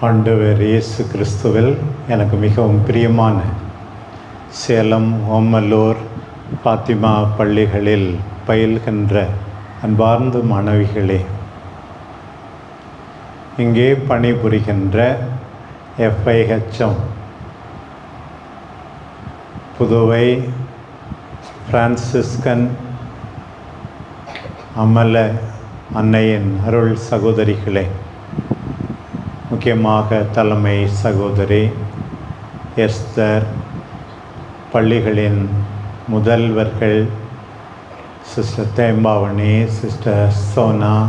ஆண்டவர் இயேசு கிறிஸ்துவில் எனக்கு மிகவும் பிரியமான சேலம் ஓமலூர் பாத்திமா பள்ளிகளில் பயில்கின்ற அன்பார்ந்த மாணவிகளே இங்கே பணிபுரிகின்ற எஃப்ஐஹெச்எம் புதுவை பிரான்சிஸ்கன் அமல அன்னையின் அருள் சகோதரிகளே முக்கியமாக தலைமை சகோதரி எஸ்தர் பள்ளிகளின் முதல்வர்கள் சிஸ்டர் தேம்பாவணி சிஸ்டர் சோனா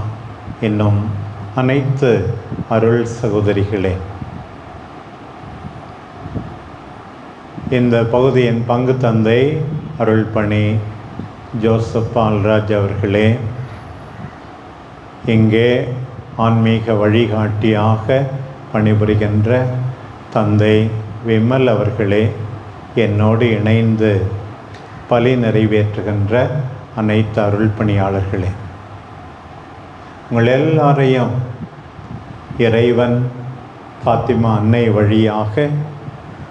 இன்னும் அனைத்து அருள் சகோதரிகளே. இந்த பகுதியின் பங்கு தந்தை அருள்பணி ஜோசப் பால்ராஜ் அவர்களே இங்கே ஆன்மீக வழிகாட்டியாக பணிபுரிகின்ற தந்தை விமல் அவர்களே என்னோடு இணைந்து பலி நிறைவேற்றுகின்ற அனைத்து அருள் பணியாளர்களே. உங்கள் எல்லாரையும் இறைவன் பாத்திமா அன்னை வழியாக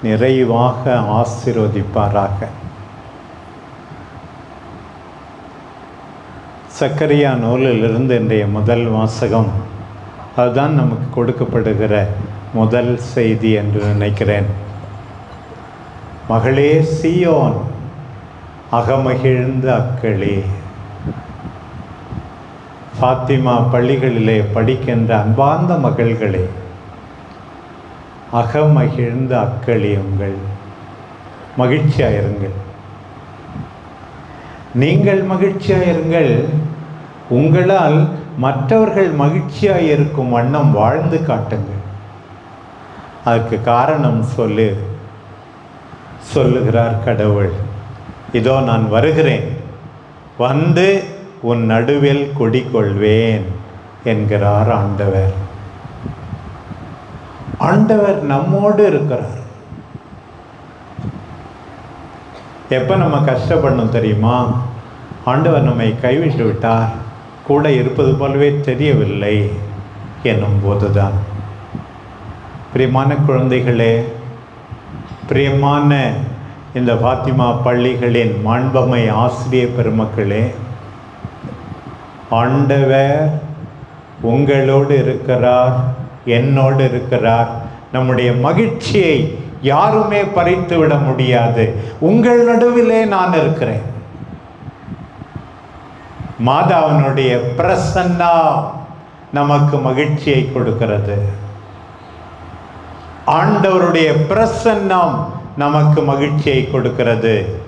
நிறைவாக ஆசிர்வதிப்பாராக. சக்கரியா நூலிலிருந்து இன்றைய முதல் வாசகம் அதுதான் நமக்கு கொடுக்கப்படுகிற முதல் செய்தி என்று நினைக்கிறேன். மகளே சியோன் அகமகிழ்ந்த அக்களே. ஃபாத்திமா பள்ளிகளிலே படிக்கின்ற அன்பார்ந்த மகள்களே அகமகிழ்ந்த அக்களி உங்கள். மகிழ்ச்சியாயிருங்கள். நீங்கள் மகிழ்ச்சியாயிருங்கள். உங்களால் மற்றவர்கள் மகிழ்ச்சியாக இருக்கும் வண்ணம் வாழ்ந்து காட்டுங்கள். அதுக்கு காரணம் சொல்லு. சொல்லுகிறார் கடவுள். இதோ நான் வருகிறேன். வந்து உன் நடுவில் குடிக்கொள்வேன் என்கிறார் ஆண்டவர். ஆண்டவர் நம்மோடு இருக்கிறார். எப்போ நம்ம கஷ்டப்படணும் தெரியுமா? ஆண்டவர் நம்மை கைவிட்டு விட்டார். கூட இருப்பது போலவே தெரியவில்லை என்னும் போதுதான். பிரியமான குழந்தைகளே பிரியமான இந்த பாத்திமா பள்ளிகளின் மாண்பமை ஆசிரிய பெருமக்களே ஆண்டவர் உங்களோடு இருக்கிறார் என்னோடு இருக்கிறார். நம்முடைய மகிழ்ச்சியை யாருமே பறித்து விட முடியாது. உங்கள் நடுவிலே நான் இருக்கிறேன். மாதாவினுடைய பிரசன்னா நமக்கு மகிழ்ச்சியை கொடுக்கிறது. ஆண்டவருடைய பிரசன்னம் நமக்கு மகிழ்ச்சியை கொடுக்கிறது.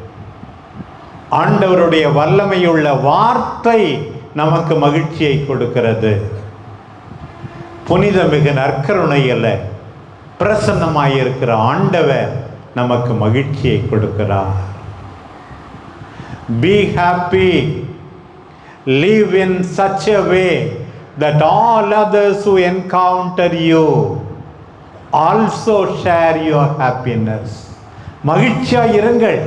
ஆண்டவருடைய வல்லமையுள்ள வார்த்தை நமக்கு மகிழ்ச்சியை கொடுக்கிறது. புனித மிகு நற்கருணையில் பிரசன்னமாயிருக்கிற ஆண்டவர் நமக்கு மகிழ்ச்சியை கொடுக்கிறார். Be happy live in such a way that all others who encounter you also share your happiness. மகிழ்ச்சியா இருங்கள்.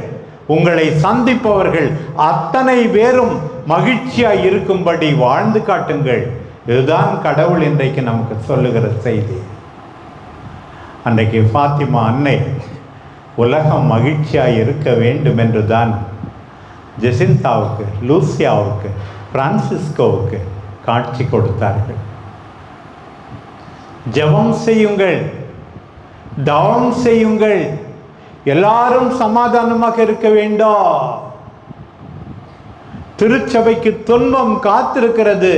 உங்களை சந்திப்பவர்கள் அத்தனை பேரும் மகிழ்ச்சியா இருக்கும்படி வாழ்ந்து காட்டுங்கள். இதுதான் கடவுள் இன்றைக்கு நமக்கு சொல்லுகிற செய்தி. அன்றைக்கு ஃபாத்திமா அன்னை உலகம் மகிழ்ச்சியாக இருக்க வேண்டும் என்றுதான் ஜெசிந்தாவுக்கு லூசியாவுக்கு பிரான்சிஸ்கோவுக்கு காட்சி கொடுத்தார்கள். ஜெபம் செய்யுங்கள் தவம் செய்யுங்கள் எல்லாரும் சமாதானமாக இருக்க வேண்டும். திருச்சபைக்கு துன்பம் காத்திருக்கிறது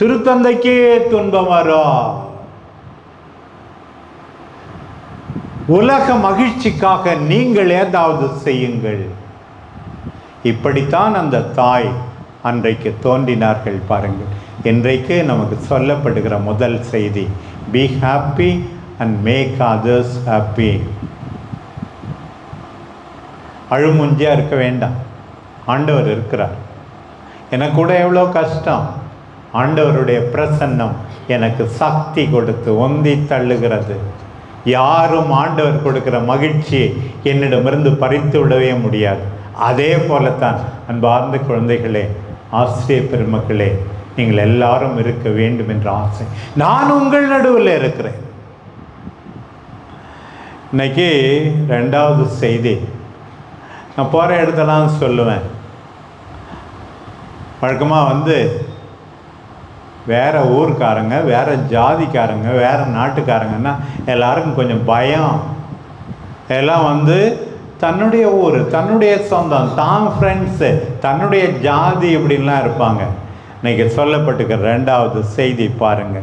திருத்தந்தைக்கே துன்பம் வரும் உலக மகிழ்ச்சிக்காக நீங்கள் ஏதாவது செய்யுங்கள். இப்படித்தான் அந்த தாய் அன்றைக்கு தோன்றினார்கள் பாருங்கள். இன்றைக்கு நமக்கு சொல்லப்படுகிற முதல் செய்தி be happy and make others happy அழுமுஞ்சியாக இருக்க வேண்டாம். ஆண்டவர் இருக்கிறார். எனக்கு கூட எவ்வளோ கஷ்டம். ஆண்டவருடைய பிரசன்னம் எனக்கு சக்தி கொடுத்து ஒந்தி தள்ளுகிறது. யாரும் ஆண்டவர் கொடுக்கிற மகிழ்ச்சியை என்னிடமிருந்து பறித்து விடவே முடியாது. அதே போலத்தான் அன்பார்ந்த குழந்தைகளே ஆசிரியர் பெருமக்களே நீங்கள் எல்லாரும் இருக்க வேண்டும் என்ற ஆசை. நான் உங்கள் நடுவில் இருக்கிறேன். இன்னைக்கு ரெண்டாவது செய்தி. நான் போகிற இடத்தெல்லாம் சொல்லுவேன். வழக்கமாக வந்து வேறு ஊருக்காரங்க வேறு ஜாதிக்காரங்க வேறு நாட்டுக்காரங்கன்னா எல்லாருக்கும் கொஞ்சம் பயம். எல்லாம் வந்து தன்னுடைய ஊர் தன்னுடைய சொந்தம் தான் ஃப்ரெண்ட்ஸு தன்னுடைய ஜாதி இப்படின்லாம் இருப்பாங்க. இன்னைக்கு சொல்லப்பட்டுக்கிற ரெண்டாவது செய்தி பாருங்க.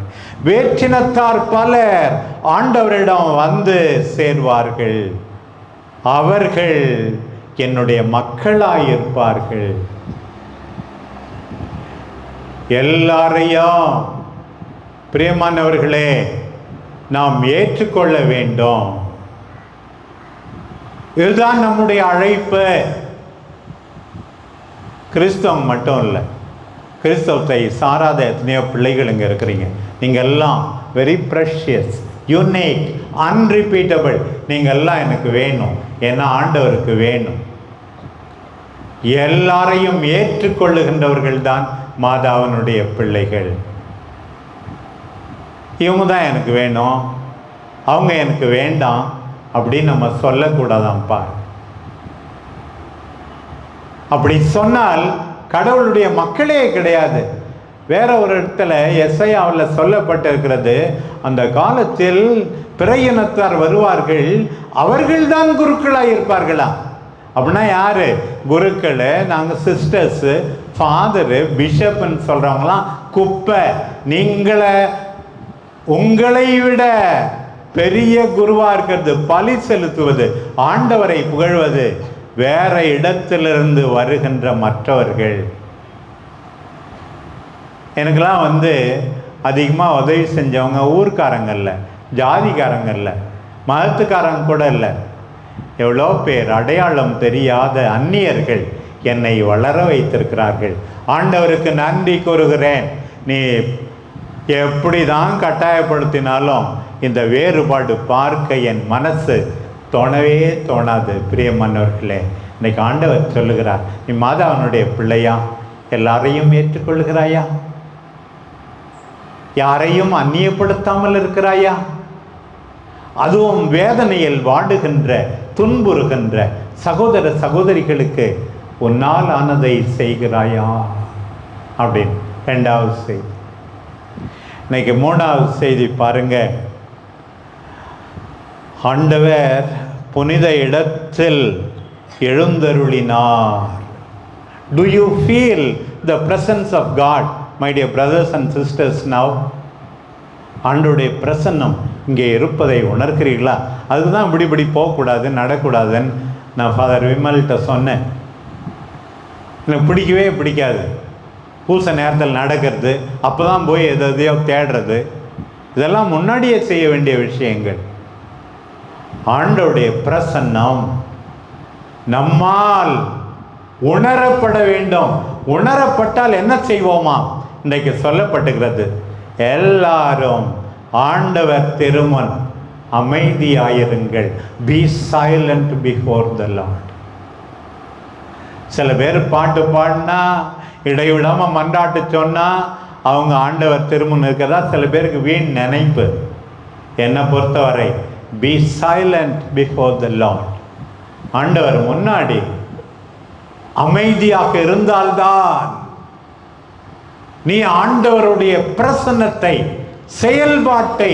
வேற்றினத்தார் பலர் ஆண்டவரிடம் வந்து சேர்வார்கள். அவர்கள் என்னுடைய மக்களாயிருப்பார்கள். எல்லாரையும் பிரியமானவர்களே நாம் ஏற்றுக்கொள்ள வேண்டும். இதுதான் நம்முடைய அழைப்பு. கிறிஸ்தவம் மட்டும் இல்லை. கிறிஸ்தவத்தை சாராத எத்தனையோ பிள்ளைகள் இங்கே இருக்கிறீங்க. நீங்கள் எல்லாம் வெரி ப்ரெஷியஸ் யுனேக் அன்ரிப்பீட்டபிள் நீங்கள் எல்லாம் எனக்கு வேணும். ஏன்னா ஆண்டவருக்கு வேணும். எல்லாரையும் ஏற்றுக்கொள்ளுகின்றவர்கள் தான் மாதாவனுடைய பிள்ளைகள். இவங்க தான் எனக்கு வேணும். அவங்க எனக்கு வேண்டாம் அப்படின்னு நம்ம சொல்லக்கூடாதாம்ப்பா. அப்படி சொன்னால் கடவுளுடைய மக்களே கிடையாது. வேற ஒரு இடத்துல எஸ்ஐயாவில் சொல்லப்பட்டிருக்கிறது அந்த காலத்தில் பிற இனத்தார் வருவார்கள் அவர்கள்தான் குருக்களாக இருப்பார்களா? அப்படின்னா யாரு? குருக்கள் நாங்கள் சிஸ்டர்ஸு ஃபாதரு பிஷப்னு சொல்கிறவங்களாம் குப்பை நீங்களை உங்களை விட பெரிய குருவாக இருக்கிறது பலி செலுத்துவது ஆண்டவரை புகழ்வது. வேற இடத்திலிருந்து வருகின்ற மற்றவர்கள். எனக்கெல்லாம் வந்து அதிகமாக உதவி செஞ்சவங்க ஊர்க்காரங்கள்ல ஜாதிக்காரங்கள்ல மதத்துக்காரங்க கூட இல்லை. எவ்வளோ பேர் அடையாளம் தெரியாத அந்நியர்கள் என்னை வளர வைத்திருக்கிறார்கள். ஆண்டவருக்கு நன்றி கூறுகிறேன். நீ எப்படி தான் கட்டாயப்படுத்தினாலும் இந்த வேறுபாடு பார்க்க என் மனசு தோணவே தோணாது. பிரியமானவர்களே இன்னைக்கு ஆண்டவர் சொல்லுகிறார் நீ மாதாவனுடைய பிள்ளையா? எல்லாரையும் ஏற்றுக்கொள்கிறாயா யாரையும் அந்நியப்படுத்தாமல் இருக்கிறாயா? அதுவும் வேதனையில் வாடுகின்ற துன்புறுகின்ற சகோதர சகோதரிகளுக்கு உன்னால் ஆனதை செய்கிறாயா? அப்படின்னு ரெண்டாவது செய்தி. இன்னைக்கு மூணாவது செய்தி பாருங்க. ஆண்டவர் புனித இடத்தில் எழுந்தருளினார். Do you feel the presence of God my dear brothers and sisters now ஆண்டோடைய பிரசன்னம் இங்கே இருப்பதை உணர்கிறீர்களா? அதுதான் இப்படி இப்படி போகக்கூடாது நடக்கூடாதுன்னு நான் ஃபாதர் விமல்கிட்ட சொன்னேன். எனக்கு பிடிக்கவே பிடிக்காது. பூச நேரத்தில் நடக்கிறது அப்போ தான் போய் எது எதையோ தேடுறது. இதெல்லாம் முன்னாடியே செய்ய வேண்டிய விஷயங்கள். ஆண்டோடைய பிரசன்னம் நம்மால் உணரப்பட வேண்டும். உணரப்பட்டால் என்ன செய்வோமா? இன்றைக்கு சொல்லப்பட்டுகிறது எல்லாரும் ஆண்டவர் திருமன் அமைதியாயிருங்கள். Be silent before the Lord சில பேர் பாட்டு பாடினா இடைவிடாமல் மன்றாட்டு சொன்னால் அவங்க ஆண்டவர் திருமணம் இருக்கிறதா? சில பேருக்கு வீண் நினைப்பு. என்னை பொறுத்தவரை be silent before the Lord ஆண்டவர் முன்னாடி அமைதியாக இருந்தால்தான் நீ ஆண்டவருடைய பிரசன்னத்தை செயல்பாட்டை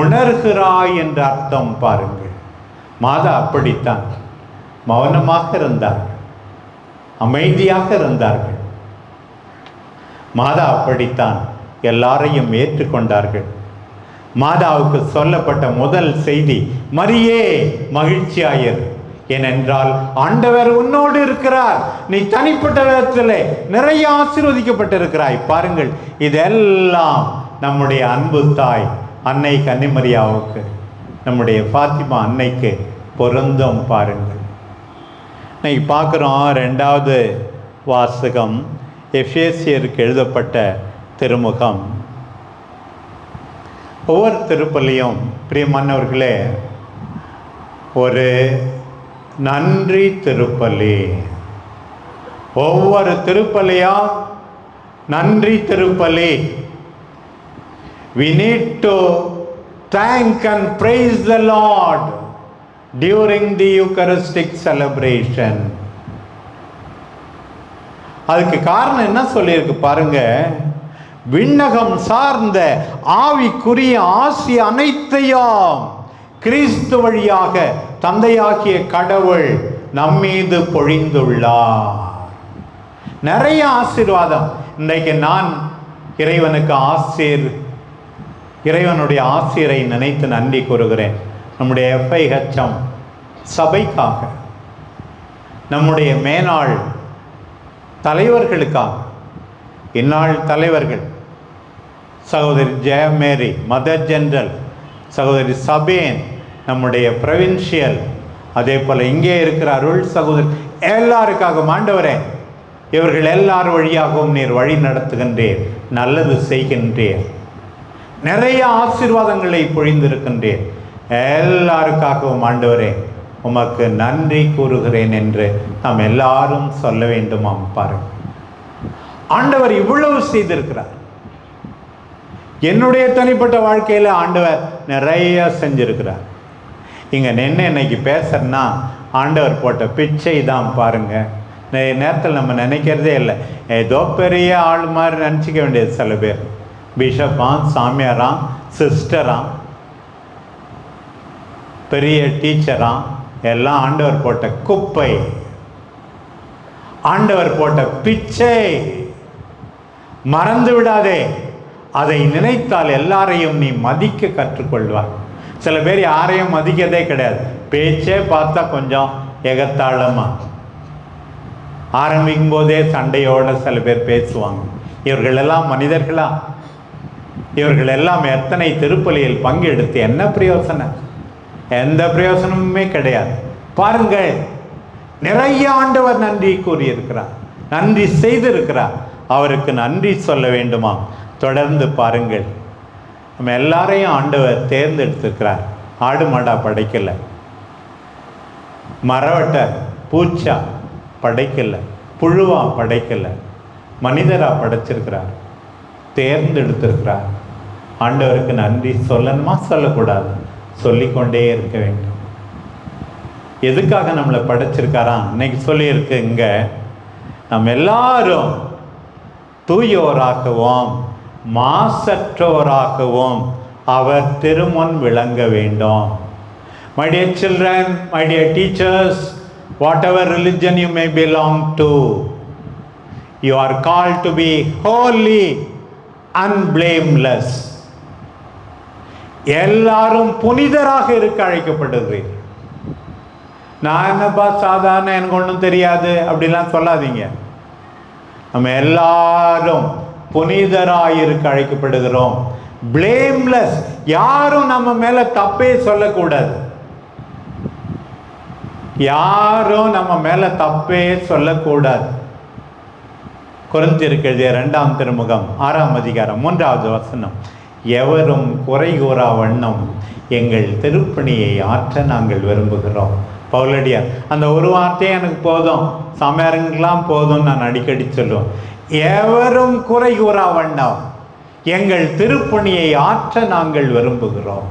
உணர்கிறாய் என்ற அர்த்தம் பாருங்கள் மாதா அப்படித்தான். மௌனமாக இருந்தார்கள். அமைதியாக இருந்தார்கள். மாதா அப்படித்தான். எல்லாரையும் ஏற்றுக்கொண்டார்கள். மாதாவுக்கு சொல்லப்பட்ட முதல் செய்தி மரியே மகிழ்ச்சியாயிரு. ஏனென்றால் ஆண்டவர் உன்னோடு இருக்கிறார். நீ தனிப்பட்ட விதத்தில் நிறைய ஆசீர்வதிக்கப்பட்டிருக்கிறாய். பாருங்கள் இதெல்லாம் நம்முடைய அன்பு தாய் அன்னை கன்னிமரியாவுக்கு நம்முடைய ஃபாத்திமா அன்னைக்கு பொருந்தும் பாருங்கள். இன்னைக்கு பார்க்குறோம் ரெண்டாவது வாசகம் எஃபேசியருக்கு எழுதப்பட்ட திருமுகம். ஒவ்வொரு திருப்பள்ளியும் பிரியமானவர்களே ஒரு நன்றி திருப்பள்ளி ஒவ்வொரு திருப்பள்ளியும் நன்றி திருப்பள்ளி we need to thank and praise the Lord during the Eucharistic celebration அதுக்கு காரணம் என்ன சொல்லியிருக்கு பாருங்கள் விண்ணகம் சார்ந்த ஆவிக்குரிய ஆசி அனைத்தையும் கிறிஸ்து வழியாக தந்தையாகிய கடவுள் நம்மீது பொழிந்துள்ளார். நிறைய ஆசீர்வாதம். இன்றைக்கு நான் இறைவனுக்கு ஆசீர் இறைவனுடைய ஆசிரியரை நினைத்து நன்றி கூறுகிறேன். நம்முடைய எஃப்ஐஹெச்எம் சபைக்காக நம்முடைய மேனாள் தலைவர்களுக்காக இந்நாள் தலைவர்கள் சகோதரி ஜெயமேரி மதர் ஜென்ரல் சகோதரி சபேன் நம்முடைய ப்ரொவின்ஷியல் அதே போல் இங்கே இருக்கிற அருள் சகோதரி எல்லாருக்காக ஆண்டவரே இவர்கள் எல்லார் வழியாகவும் நீர் வழி நடத்துகின்றேன் நல்லது செய்கின்றேன் நிறைய ஆசீர்வாதங்களை பொழிந்திருக்கின்றேன் எல்லாருக்காகவும் ஆண்டவரே உமக்கு நன்றி கூறுகிறேன் என்று நாம் எல்லாரும் சொல்ல வேண்டுமாம் பாருங்கள். ஆண்டவர் இவ்வளவு செய்திருக்கிறார். என்னுடைய தனிப்பட்ட வாழ்க்கையில் ஆண்டவர் நிறைய செஞ்சுருக்கிறார். இங்கே நின்று இன்னைக்கு பேசுகிறேன்னா ஆண்டவர் போட்ட பிச்சை தான் பாருங்கள் நிறைய நேரத்தில் நம்ம நினைக்கிறதே இல்லை. ஏதோ பெரிய ஆள் மாதிரி நினச்சிக்க வேண்டியது சில பேர். பிஷப்பாம் சாமியாராம் சிஸ்டராம் பெரிய டீச்சராம் எல்லாம் ஆண்டவர் போட்ட குப்பை. ஆண்டவர் போட்ட பிச்சை. மறந்து விடாதே. அதை நினைத்தால் எல்லாரையும் நீ மதிக்க கற்றுக்கொள்வார் சில பேர் யாரையும் மதிக்கிறதே கிடையாது. பேச்சே பார்த்தா கொஞ்சம் எகத்தாளமா. ஆரம்பிக்கும் போதே சண்டையோட சில பேர் பேசுவாங்க. இவர்கள் எல்லாம் மனிதர்களா? இவர்கள் எல்லாம் எத்தனை திருப்பலியில் பங்கெடுத்து என்ன பிரயோசனம்? எந்த பிரயோசனமுமே கிடையாது. பாருங்கள் நிறைய ஆண்டவர் நன்றி கூறியிருக்கிறார். நன்றி செய்திருக்கிறார். அவருக்கு நன்றி சொல்ல வேண்டுமா? தொடர்ந்து பாருங்கள். நம்ம எல்லாரையும் ஆண்டவர் தேர்ந்தெடுத்திருக்கிறார். ஆடு மாடா படைக்கலை. மரவட்டை பூச்சா படைக்கலை. புழுவா படைக்கலை. மனிதராக படைச்சிருக்கிறார். தேர்ந்தெடுத்திருக்கிறார். ஆண்டவருக்கு நன்றி. சொல்லணுமா? சொல்லக்கூடாது. சொல்லிக்கொண்டே இருக்க வேண்டும். எதுக்காக நம்மளை படைச்சிருக்காரா? இன்னைக்கு சொல்லியிருக்கு இங்கே. நம்ம எல்லாரும் தூயோராகவும். மாசற்றோராகவும். அவர் திருமுன் விளங்க வேண்டும். My dear children my dear teachers whatever religion you may belong to you are call to be holy and blameless எல்லாரும் புனிதராக இருக்க அழைக்கப்படுகிறீர்கள் நான் என்னப்பா சாதாரண எனக்கு ஒன்றும் தெரியாது அப்படிலாம் சொல்லாதீங்க. நம்ம எல்லாரும் புனிதராக அழைக்கப்படுகிறோம். பிளேம்லெஸ் யாரும் நம்ம மேல தப்பே சொல்லக்கூடாது. யாரும் நம்ம மேல தப்பே சொல்லக்கூடாது. குறைஞ்சிருக்கிறது இரண்டாம் திருமுகம் ஆறாம் அதிகாரம் மூன்றாவது வசனம். எவரும் குறை கூறா வண்ணம் எங்கள் திருப்பணியை ஆற்ற நாங்கள் விரும்புகிறோம். பவுலடியார் அந்த ஒரு வார்த்தையே எனக்கு போதும். சமையருங்கெல்லாம் போதும் நான் அடிக்கடி சொல்லுவேன். எவரும் குறை கூறா வண்ணம். எங்கள் திருப்பணியை ஆற்ற நாங்கள் விரும்புகிறோம்.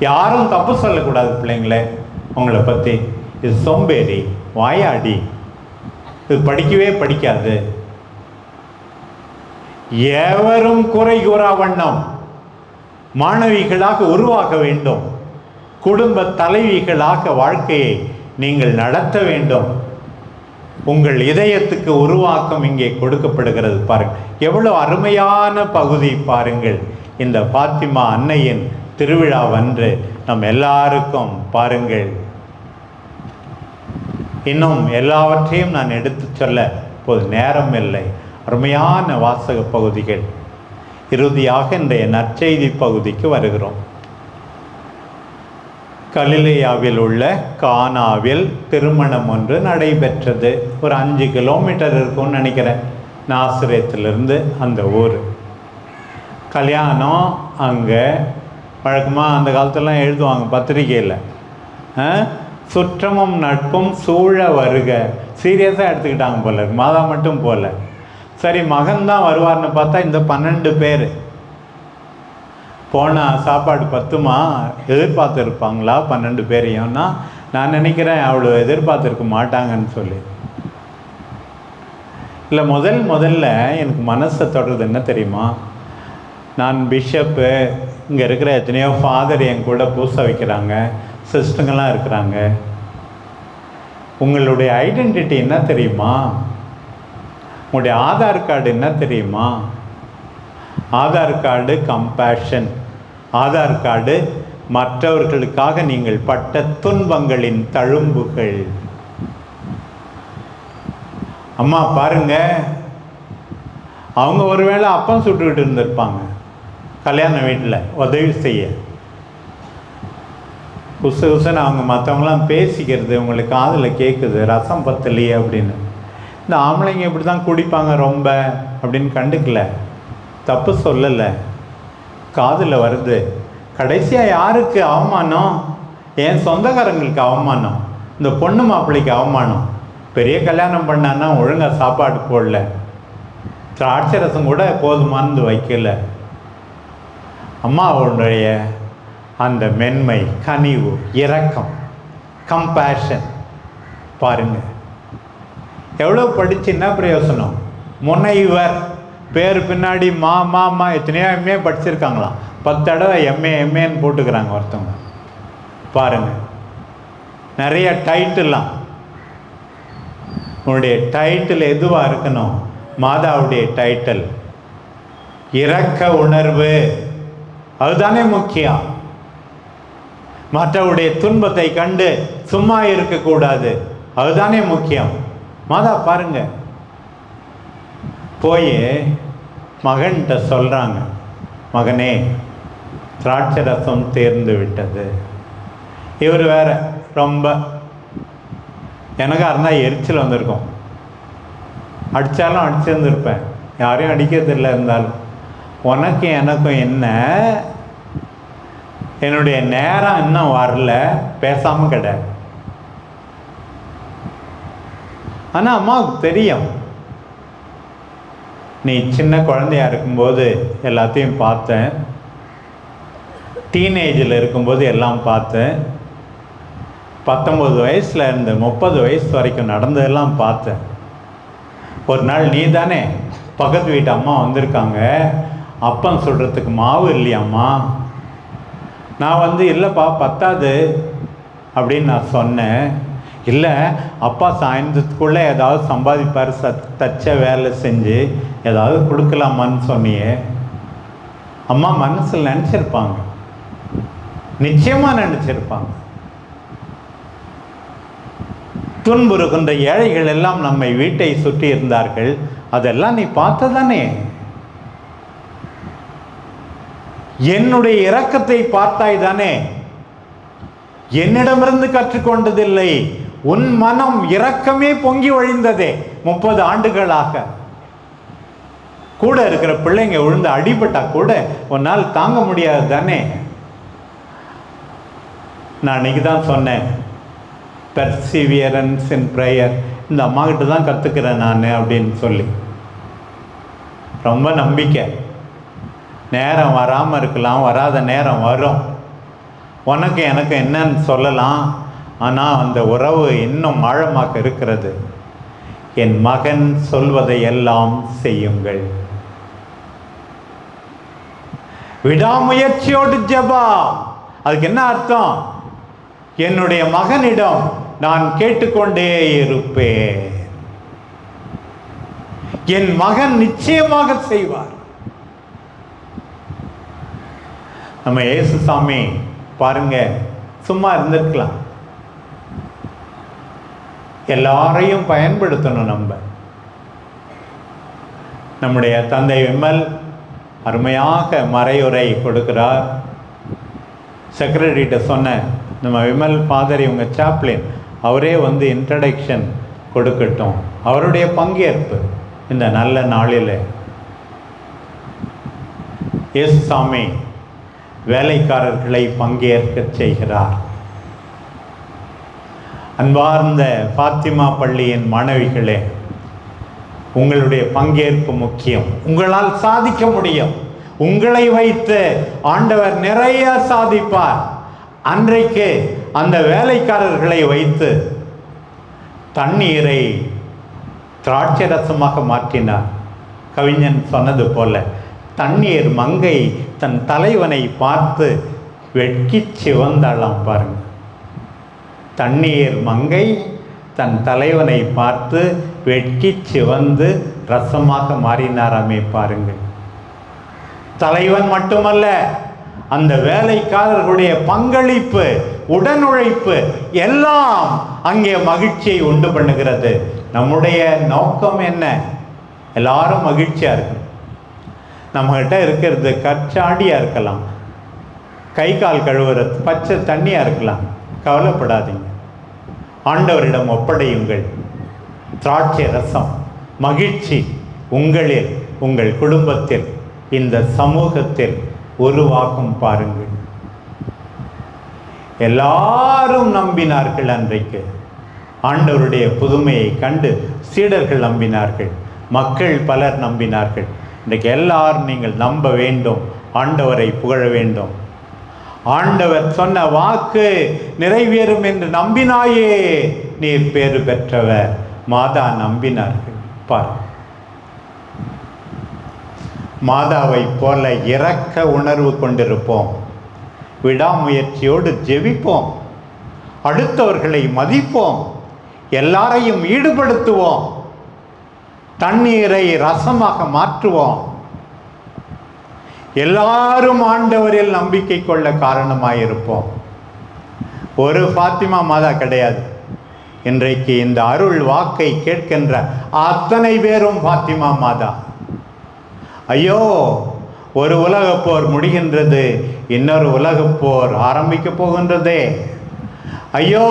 யாரும் தப்பு சொல்லக்கூடாது பிள்ளைங்களே. உங்களை பற்றி இது சோம்பேறி வாயாடி. இது படிக்கவே படிக்காது. எவரும் குறை கூறா வண்ணம். மாணவிகளாக உருவாக்க வேண்டும். குடும்ப தலைவிகளாக வாழ்க்கையை நீங்கள் நடத்த வேண்டும். உங்கள் இதயத்துக்கு உருவாக்கம் இங்கே கொடுக்கப்படுகிறது பாருங்கள். எவ்வளோ அருமையான பகுதி பாருங்கள். இந்த பாத்திமா அன்னையின் திருவிழாவன்று நம் எல்லாருக்கும் பாருங்கள். இன்னும் எல்லாவற்றையும் நான் எடுத்துச் சொல்ல இப்போது நேரம் இல்லை. அருமையான வாசக பகுதிகள். இறுதியாக இன்றைய நற்செய்தி பகுதிக்கு வருகிறோம். கலிலேயாவில் உள்ள கானாவில் திருமணம் ஒன்று நடைபெற்றது. ஒரு அஞ்சு கிலோமீட்டர் இருக்கும்னு நினைக்கிறேன். நாசிரியத்திலிருந்து அந்த ஊர். கல்யாணம் அங்கே வழக்கமாக அந்த காலத்திலலாம் எழுதுவாங்க பத்திரிகையில். சுற்றமும் நட்பும் சூழ வருக. சீரியஸாக எடுத்துக்கிட்டாங்க போல மாதா மட்டும் போல. சரி மகன் தான் வருவார்னு பார்த்தா இந்த பன்னெண்டு பேர். போனால் சாப்பாடு பத்துமா? எதிர்பார்த்துருப்பாங்களா? பன்னெண்டு பேரையும்னா நான் நினைக்கிறேன் அவ்வளோ எதிர்பார்த்துருக்க மாட்டாங்கன்னு சொல்லி. இல்லை முதல் முதல்ல எனக்கு மனசை தொடர்றது என்ன தெரியுமா? நான் பிஷப்பு இங்கே இருக்கிற எத்தனையோ ஃபாதர் என் கூட பூச வைக்கிறாங்க சிஸ்டங்கள்லாம் இருக்கிறாங்க. உங்களுடைய ஐடென்டிட்டி என்ன தெரியுமா? உங்களுடைய ஆதார் கார்டு என்ன தெரியுமா? Aadhaar card compassion Aadhaar card மற்றவர்களுக்காக நீங்கள் பட்ட துன்பங்களின் தழும்புகள். அம்மா பாருங்க. அவங்க ஒருவேளை அப்பம் சுட்டுக்கிட்டு இருந்திருப்பாங்க. கல்யாண வீட்டில் உதவி செய்ய. குசு குசுன்னு அவங்க மற்றவங்களாம் பேசிக்கிறது உங்களுக்கு காதில் கேட்குது ரசம் பத்தலையே அப்படின்னு. இந்த ஆம்பளைங்க இப்படி தான் குடிப்பாங்க ரொம்ப அப்படின்னு கண்டுக்கல. தப்பு சொல்லலை. காதில் வருது. கடைசியாக யாருக்கு அவமானம்? என் சொந்தக்காரங்களுக்கு அவமானம். இந்த பொண்ணு மாப்பிள்ளைக்கு அவமானம். பெரிய கல்யாணம் பண்ணான்னா ஒழுங்காக சாப்பாடு போடல. திராட்சை ரசம் கூட போதுமானது வைக்கல. அம்மாவுடைய அந்த மென்மை கனிவு இரக்கம் கம்பேஷன் பாருங்க. எவ்வளோ படிச்சு என்ன பிரயோசனம்? முனைவர். பேர் பின்னாடி மா மா மா எத்தனையோ எம்ஏ படிச்சிருக்காங்களாம். பத்து தடவை எம்ஏ எம்ஏன்னு போட்டுக்கிறாங்க ஒருத்தவங்க. பாருங்க. நிறைய டைட்டில்லாம். உன்னுடைய டைட்டில் எதுவாக இருக்கணும்? மாதாவுடைய டைட்டில். இறக்க உணர்வு. அதுதானே முக்கியம். மற்றவருடைய துன்பத்தை கண்டு சும்மா இருக்கக்கூடாது. அதுதானே முக்கியம். மாதா பாருங்கள் போய் மகன்கிட்ட சொல்கிறாங்க மகனே திராட்சை ரசம் தேர்ந்து விட்டது. இவர் வேற ரொம்ப எனக்கு அருணா எரிச்சல் வந்திருக்கும். அடித்தாலும் அடிச்சிருந்துருப்பேன். யாரையும் அடிக்கிறதில்ல இருந்தாலும். உனக்கு எனக்கும் என்ன? என்னுடைய நேரம் இன்னும் வரல. பேசாமல் கிடையாது ஆனால் அம்மாவுக்கு தெரியும். நீ சின்ன குழந்தையா இருக்கும்போது எல்லாத்தையும் பார்த்தேன். டீனேஜில் இருக்கும்போது எல்லாம் பார்த்தேன். பத்தொம்பது வயசில் இருந்து முப்பது வயசு வரைக்கும் நடந்ததெல்லாம் பார்த்தேன். ஒரு நாள் நீ தானே பக்கத்து வீட்டு அம்மா வந்திருக்காங்க. அப்பன் சொல்கிறதுக்கு மாவு இல்லையாம்மா? நான் வந்து இல்லைப்பா பத்தாது. அப்படின்னு நான் சொன்னேன். இல்லை அப்பா சாயந்தரத்துக்குள்ளே ஏதாவது சம்பாதிப்பார் சத் தச்ச வேலை செஞ்சு ஏதாவது கொடுக்கலாமான்னு சொன்னியே அம்மா மனசில் நினச்சிருப்பாங்க. நிச்சயமாக நினச்சிருப்பாங்க. துன்புறுகின்ற ஏழைகள் எல்லாம் நம்மை வீட்டை சுற்றி இருந்தார்கள். அதெல்லாம் நீ பார்த்ததானே? என்னுடைய இரக்கத்தை பார்த்தாய் தானே என்னிடமிருந்து கற்றுக்கொண்டதில்லை. உன் மனம் இரக்கமே பொங்கி வழிந்ததே முப்பது ஆண்டுகளாக. கூட இருக்கிற பிள்ளைங்க விழுந்து அடிபட்டா கூட உன்னால் தாங்க முடியாது தானே? நான் இன்னைக்கு தான் சொன்னேன் பெர்சிவியரன்ஸ் இன் ப்ரேயர் இந்த அம்மா கிட்ட தான் கற்றுக்கிறேன் நான் அப்படின்னு சொல்லி. ரொம்ப நம்பிக்கை. நேரம் வராமல் இருக்கலாம் வராத நேரம் வரும். உனக்கு எனக்கு என்னன்னு சொல்லலாம். ஆனால் அந்த உறவு இன்னும் ஆழமாக இருக்கிறது. என் மகன் சொல்வதை எல்லாம் செய்யுங்கள். விடாமுயற்சியோடு ஜெபா. அதுக்கு என்ன அர்த்தம்? என்னுடைய மகனிடம் நான் கேட்டுக்கொண்டே இருப்பேன். என் மகன் நிச்சயமாக செய்வார். நம்ம இயேசுசாமி பாருங்க சும்மா இருந்திருக்கலாம். எல்லாரையும் பயன்படுத்தணும் நம்ம. நம்முடைய தந்தை விமல் அருமையாக மறையுரை கொடுக்கிறார். செக்ரட்டரிகிட்ட சொன்னேன் நம்ம விமல் ஃபாதர் இவங்க சாப்ளின் அவரே வந்து இன்ட்ரடக்ஷன் கொடுக்கட்டும். அவருடைய பங்கேற்பு இந்த நல்ல நாளில். இயேசுசாமி வேலைக்காரர்களை பங்கேற்க செய்கிறார். அன்பார்ந்த பாத்திமா பள்ளியின் மாணவிகளே உங்களுடைய பங்கேற்பு முக்கியம். உங்களால் சாதிக்க முடியும். உங்களை வைத்து ஆண்டவர் நிறைய சாதிப்பார். அன்றைக்கு அந்த வேலைக்காரர்களை வைத்து தண்ணீரை திராட்சை ரசமாக மாற்றினார். கவிஞன் சொன்னது போல தண்ணீர் மங்கை தன் தலைவனை பார்த்து வெட்கி சிவந்தாளாம் பாருங்கள் தண்ணீர் மங்கை தன் தலைவனை பார்த்து வெட்கி சிவந்து ரசமாக மாறினாராமே பாருங்கள். தலைவன் மட்டுமல்ல அந்த வேலைக்காரர்களுடைய பங்களிப்பு உடனுழைப்பு எல்லாம் அங்கே மகிழ்ச்சியை உண்டு பண்ணுகிறது. நம்முடைய நோக்கம் என்ன? எல்லாரும் மகிழ்ச்சியா இருக்கணும். நம்மகிட்ட இருக்கிறது கற்சாடியா இருக்கலாம். கை கால் கழுவுறது பச்சை தண்ணியா இருக்கலாம். கவலைப்படாதீங்க. ஆண்டவரிடம் ஒப்படையுங்கள். திராட்சை ரசம் மகிழ்ச்சி உங்களில் உங்கள் குடும்பத்தில் இந்த சமூகத்தில் உருவாக்கும் பாருங்கள். எல்லாரும் நம்பினார்கள் அன்றைக்கு. ஆண்டவருடைய புதுமையை கண்டு சீடர்கள் நம்பினார்கள். மக்கள் பலர் நம்பினார்கள். இன்றைக்கு எல்லாரும் நீங்கள் நம்ப வேண்டும். ஆண்டவரை புகழ வேண்டும். ஆண்டவர் சொன்ன வாக்கு நிறைவேறும் என்று நம்பினாயே. நீர் பேறு பெற்றவர். மாதா நம்பினார்கள். பார். மாதாவை போல இறக்க உணர்வு கொண்டிருப்போம். விடாமுயற்சியோடு ஜெபிப்போம். அடுத்தவர்களை மதிப்போம். எல்லாரையும் ஈடுபடுத்துவோம். தண்ணீரை ரசமாக மாற்றுவோம். எல்லாரும் ஆண்டவரில் நம்பிக்கை கொள்ள காரணமாக இருப்போம் ஒரு ஃபாத்திமா மாதா கிடையாது. இன்றைக்கு இந்த அருள் வாக்கை கேட்கின்ற அத்தனை பேரும் ஃபாத்திமா மாதா. ஐயோ ஒரு உலகப் போர் முடிகின்றது இன்னொரு உலகப் போர் ஆரம்பிக்க போகின்றதே. ஐயோ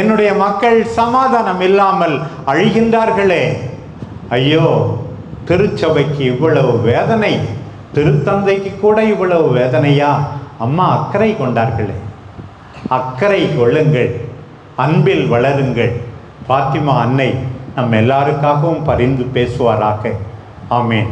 என்னுடைய மக்கள் சமாதானம் இல்லாமல் அழிகின்றார்களே. ஐயோ திருச்சபைக்கு இவ்வளவு வேதனை. திருத்தந்தைக்கு கூட இவ்வளவு வேதனையா? அம்மா அக்கறை கொண்டார்களே. அக்கறை கொள்ளுங்கள். அன்பில் வளருங்கள். பாத்திமா அன்னை நம் எல்லாருக்காகவும் பரிந்து பேசுவாராக. ஆமேன்.